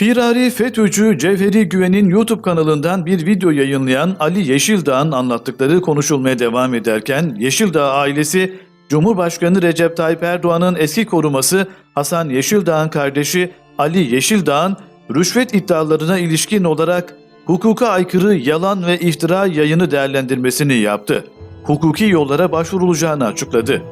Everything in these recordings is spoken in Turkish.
Firari FETÖ'cü Cevheri Güven'in YouTube kanalından bir video yayınlayan Ali Yeşildağ'ın anlattıkları konuşulmaya devam ederken Yeşildağ ailesi Cumhurbaşkanı Recep Tayyip Erdoğan'ın eski koruması Hasan Yeşildağ'ın kardeşi Ali Yeşildağ'ın rüşvet iddialarına ilişkin olarak hukuka aykırı yalan ve iftira yayını değerlendirmesini yaptı. Hukuki yollara başvurulacağını açıkladı.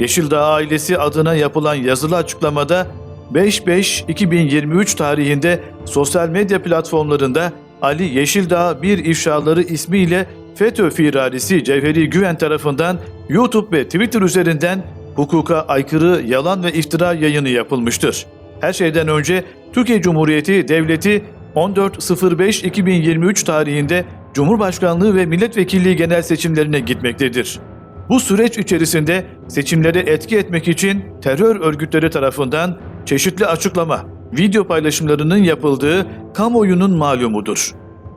Yeşildağ ailesi adına yapılan yazılı açıklamada 5-5-2023 tarihinde sosyal medya platformlarında Ali Yeşildağ bir ifşaları ismiyle FETÖ firarisi Cevheri Güven tarafından YouTube ve Twitter üzerinden hukuka aykırı yalan ve iftira yayını yapılmıştır. Her şeyden önce Türkiye Cumhuriyeti Devleti 14.05.2023 tarihinde Cumhurbaşkanlığı ve milletvekilliği genel seçimlerine gitmektedir. Bu süreç içerisinde seçimlere etki etmek için terör örgütleri tarafından çeşitli açıklama, video paylaşımlarının yapıldığı kamuoyunun malumudur.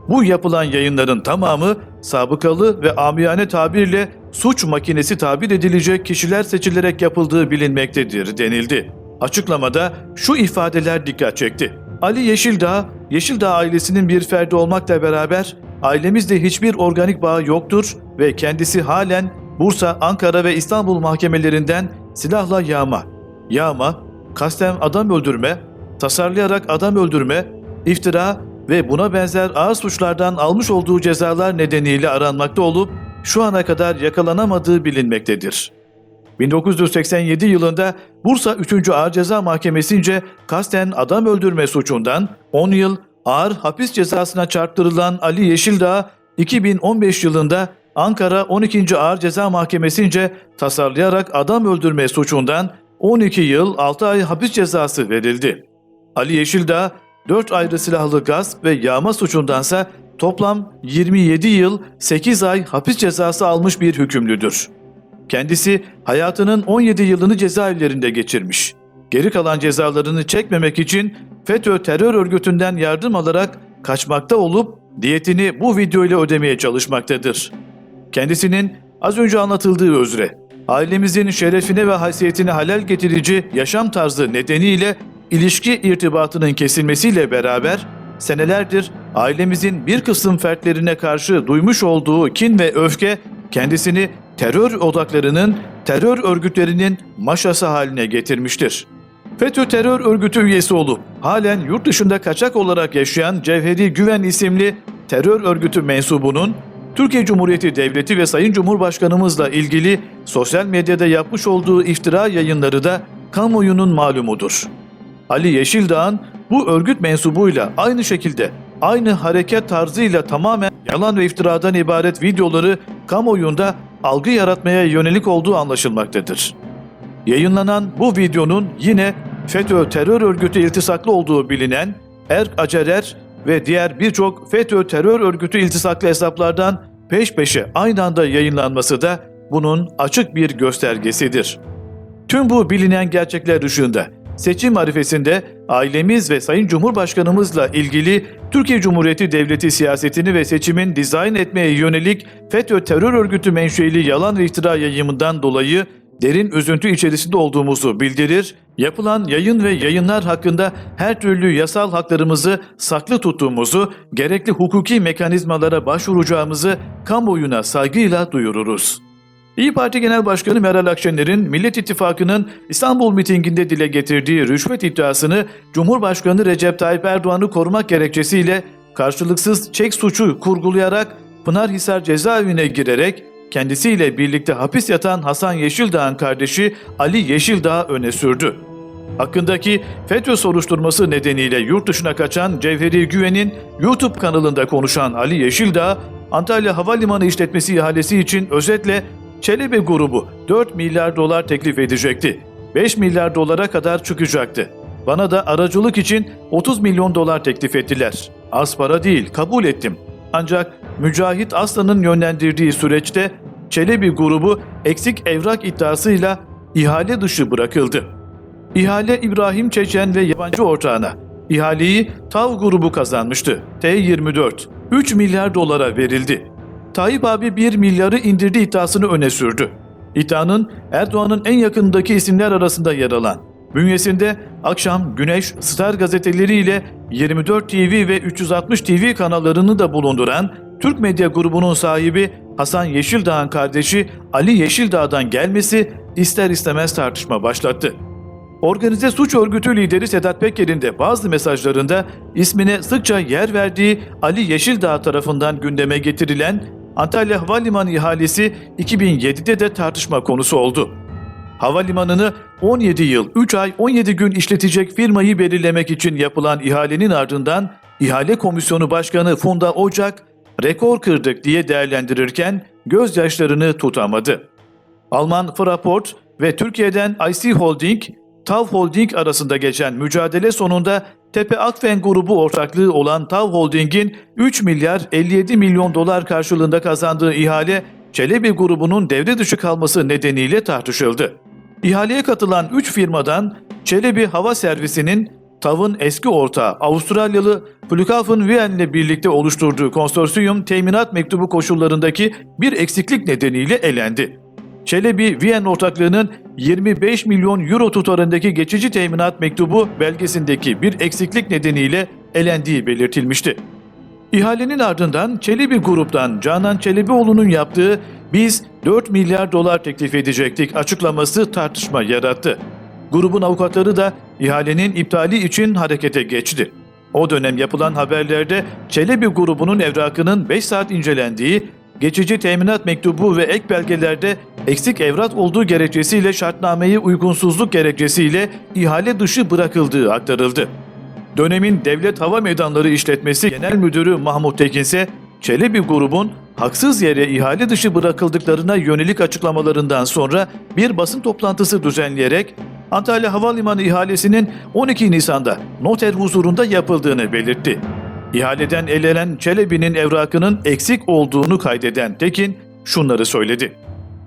Bu yapılan yayınların tamamı sabıkalı ve amiyane tabirle suç makinesi tabir edilecek kişiler seçilerek yapıldığı bilinmektedir denildi. Açıklamada şu ifadeler dikkat çekti. Ali Yeşildağ, Yeşildağ ailesinin bir ferdi olmakla beraber ailemizde hiçbir organik bağ yoktur ve kendisi halen Bursa, Ankara ve İstanbul mahkemelerinden silahla yağma, yağma, kasten adam öldürme, tasarlayarak adam öldürme, iftira ve buna benzer ağır suçlardan almış olduğu cezalar nedeniyle aranmakta olup şu ana kadar yakalanamadığı bilinmektedir. 1987 yılında Bursa 3. Ağır Ceza Mahkemesi'nce kasten adam öldürme suçundan 10 yıl ağır hapis cezasına çarptırılan Ali Yeşildağ 2015 yılında Ankara 12. Ağır Ceza Mahkemesi'nce tasarlayarak adam öldürme suçundan 12 yıl 6 ay hapis cezası verildi. Ali Yeşildağ 4 ayrı silahlı gasp ve yağma suçundansa toplam 27 yıl 8 ay hapis cezası almış bir hükümlüdür. Kendisi hayatının 17 yılını cezaevlerinde geçirmiş. Geri kalan cezalarını çekmemek için FETÖ terör örgütünden yardım alarak kaçmakta olup diyetini bu video ile ödemeye çalışmaktadır. Kendisinin az önce anlatıldığı üzere ailemizin şerefine ve haysiyetine halel getirici yaşam tarzı nedeniyle ilişki irtibatının kesilmesiyle beraber senelerdir ailemizin bir kısım fertlerine karşı duymuş olduğu kin ve öfke kendisini terör odaklarının, terör örgütlerinin maşası haline getirmiştir. FETÖ terör örgütü üyesi olup halen yurt dışında kaçak olarak yaşayan Cevheri Güven isimli terör örgütü mensubunun Türkiye Cumhuriyeti Devleti ve Sayın Cumhurbaşkanımızla ilgili sosyal medyada yapmış olduğu iftira yayınları da kamuoyunun malumudur. Ali Yeşildağ'ın bu örgüt mensubuyla aynı şekilde aynı hareket tarzıyla tamamen yalan ve iftiradan ibaret videoları kamuoyunda algı yaratmaya yönelik olduğu anlaşılmaktadır. Yayınlanan bu videonun yine FETÖ terör örgütü iltisaklı olduğu bilinen Erk Acerer ve diğer birçok FETÖ terör örgütü iltisaklı hesaplardan peş peşe aynı anda yayınlanması da bunun açık bir göstergesidir. Tüm bu bilinen gerçekler dışında seçim arifesinde ailemiz ve Sayın Cumhurbaşkanımızla ilgili Türkiye Cumhuriyeti Devleti siyasetini ve seçimin dizayn etmeye yönelik FETÖ terör örgütü menşeili yalan ve iftira yayımından dolayı derin üzüntü içerisinde olduğumuzu bildirir, yapılan yayın ve yayınlar hakkında her türlü yasal haklarımızı saklı tuttuğumuzu, gerekli hukuki mekanizmalara başvuracağımızı kamuoyuna saygıyla duyururuz. İyi Parti Genel Başkanı Meral Akşener'in Millet İttifakı'nın İstanbul mitinginde dile getirdiği rüşvet iddiasını Cumhurbaşkanı Recep Tayyip Erdoğan'ı korumak gerekçesiyle karşılıksız çek suçu kurgulayarak Pınarhisar cezaevine girerek kendisiyle birlikte hapis yatan Hasan Yeşildağ'ın kardeşi Ali Yeşildağ öne sürdü. Hakkındaki FETÖ soruşturması nedeniyle yurt dışına kaçan Cevheri Güven'in YouTube kanalında konuşan Ali Yeşildağ, Antalya Havalimanı işletmesi ihalesi için özetle Çelebi grubu 4 milyar dolar teklif edecekti. 5 milyar dolara kadar çıkacaktı. Bana da aracılık için 30 milyon dolar teklif ettiler. Az para değil, kabul ettim. Ancak Mücahit Aslan'ın yönlendirdiği süreçte Çelebi grubu eksik evrak iddiasıyla ihale dışı bırakıldı. İhale İbrahim Çeçen ve yabancı ortağına. İhaleyi TAV grubu kazanmıştı. T24. 3 milyar dolara verildi. Tayyip abi 1 milyarı indirdi iddiasını öne sürdü. İddianın Erdoğan'ın en yakındaki isimler arasında yer alan Bünyesinde Akşam, Güneş, Star gazeteleri ile 24 TV ve 360 TV kanallarını da bulunduran Türk Medya Grubu'nun sahibi Hasan Yeşildağ'ın kardeşi Ali Yeşildağ'dan gelmesi ister istemez tartışma başlattı. Organize suç örgütü lideri Sedat Peker'in de bazı mesajlarında ismine sıkça yer verdiği Ali Yeşildağ tarafından gündeme getirilen Antalya Havalimanı ihalesi 2007'de de tartışma konusu oldu. Havalimanını 17 yıl 3 ay 17 gün işletecek firmayı belirlemek için yapılan ihalenin ardından İhale Komisyonu Başkanı Funda Ocak rekor kırdık diye değerlendirirken gözyaşlarını tutamadı. Alman Fraport ve Türkiye'den IC Holding, TAV Holding arasında geçen mücadele sonunda Tepe Akfen grubu ortaklığı olan TAV Holding'in 3 milyar 57 milyon dolar karşılığında kazandığı ihale Çelebi grubunun devre dışı kalması nedeniyle tartışıldı. İhaleye katılan 3 firmadan Çelebi Hava Servisi'nin TAV'ın eski ortağı Avustralyalı Flughafen Wien ile birlikte oluşturduğu konsorsiyum teminat mektubu koşullarındaki bir eksiklik nedeniyle elendi. Çelebi Viyen ortaklığının 25 milyon euro tutarındaki geçici teminat mektubu belgesindeki bir eksiklik nedeniyle elendiği belirtilmişti. İhalenin ardından Çelebi gruptan Canan Çelebioğlu'nun yaptığı biz 4 milyar dolar teklif edecektik açıklaması tartışma yarattı. Grubun avukatları da ihalenin iptali için harekete geçti. O dönem yapılan haberlerde Çelebi grubunun evrakının 5 saat incelendiği, geçici teminat mektubu ve ek belgelerde eksik evrak olduğu gerekçesiyle şartnameyi uygunsuzluk gerekçesiyle ihale dışı bırakıldığı aktarıldı. Dönemin Devlet Hava Meydanları İşletmesi Genel Müdürü Mahmut Tekin ise Çelebi grubun haksız yere ihale dışı bırakıldıklarına yönelik açıklamalarından sonra bir basın toplantısı düzenleyerek Antalya Havalimanı ihalesinin 12 Nisan'da noter huzurunda yapıldığını belirtti. İhaleden elenen Çelebi'nin evrakının eksik olduğunu kaydeden Tekin şunları söyledi.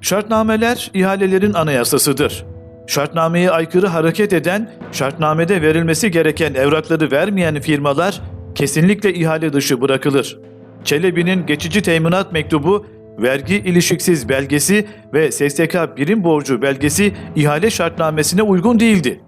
Şartnameler ihalelerin anayasasıdır. Şartnameye aykırı hareket eden, şartnamede verilmesi gereken evrakları vermeyen firmalar kesinlikle ihale dışı bırakılır. Çelebi'nin geçici teminat mektubu, vergi ilişiksiz belgesi ve SSK birim borcu belgesi ihale şartnamesine uygun değildi.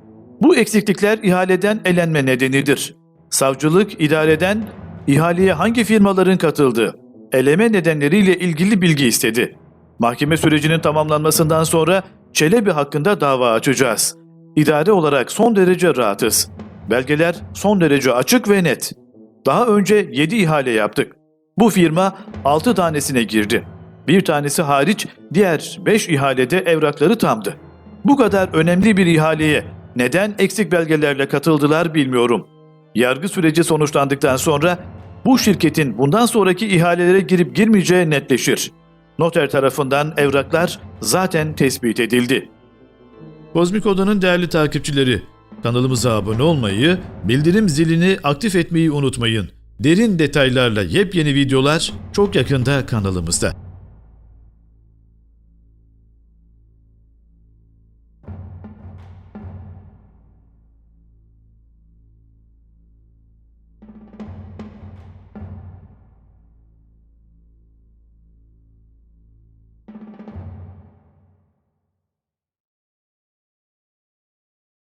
Bu eksiklikler ihaleden elenme nedenidir. Savcılık idareden ihaleye hangi firmaların katıldığı, eleme nedenleriyle ilgili bilgi istedi. Mahkeme sürecinin tamamlanmasından sonra Çelebi hakkında dava açacağız. İdare olarak son derece rahatız. Belgeler son derece açık ve net. Daha önce 7 ihale yaptık. Bu firma 6 tanesine girdi. Bir tanesi hariç diğer 5 ihalede evrakları tamdı. Bu kadar önemli bir ihaleye neden eksik belgelerle katıldılar bilmiyorum. Yargı süreci sonuçlandıktan sonra bu şirketin bundan sonraki ihalelere girip girmeyeceği netleşir. Noter tarafından evraklar zaten tespit edildi. Kozmik Oda'nın değerli takipçileri, kanalımıza abone olmayı, bildirim zilini aktif etmeyi unutmayın. Derin detaylarla yepyeni videolar çok yakında kanalımızda.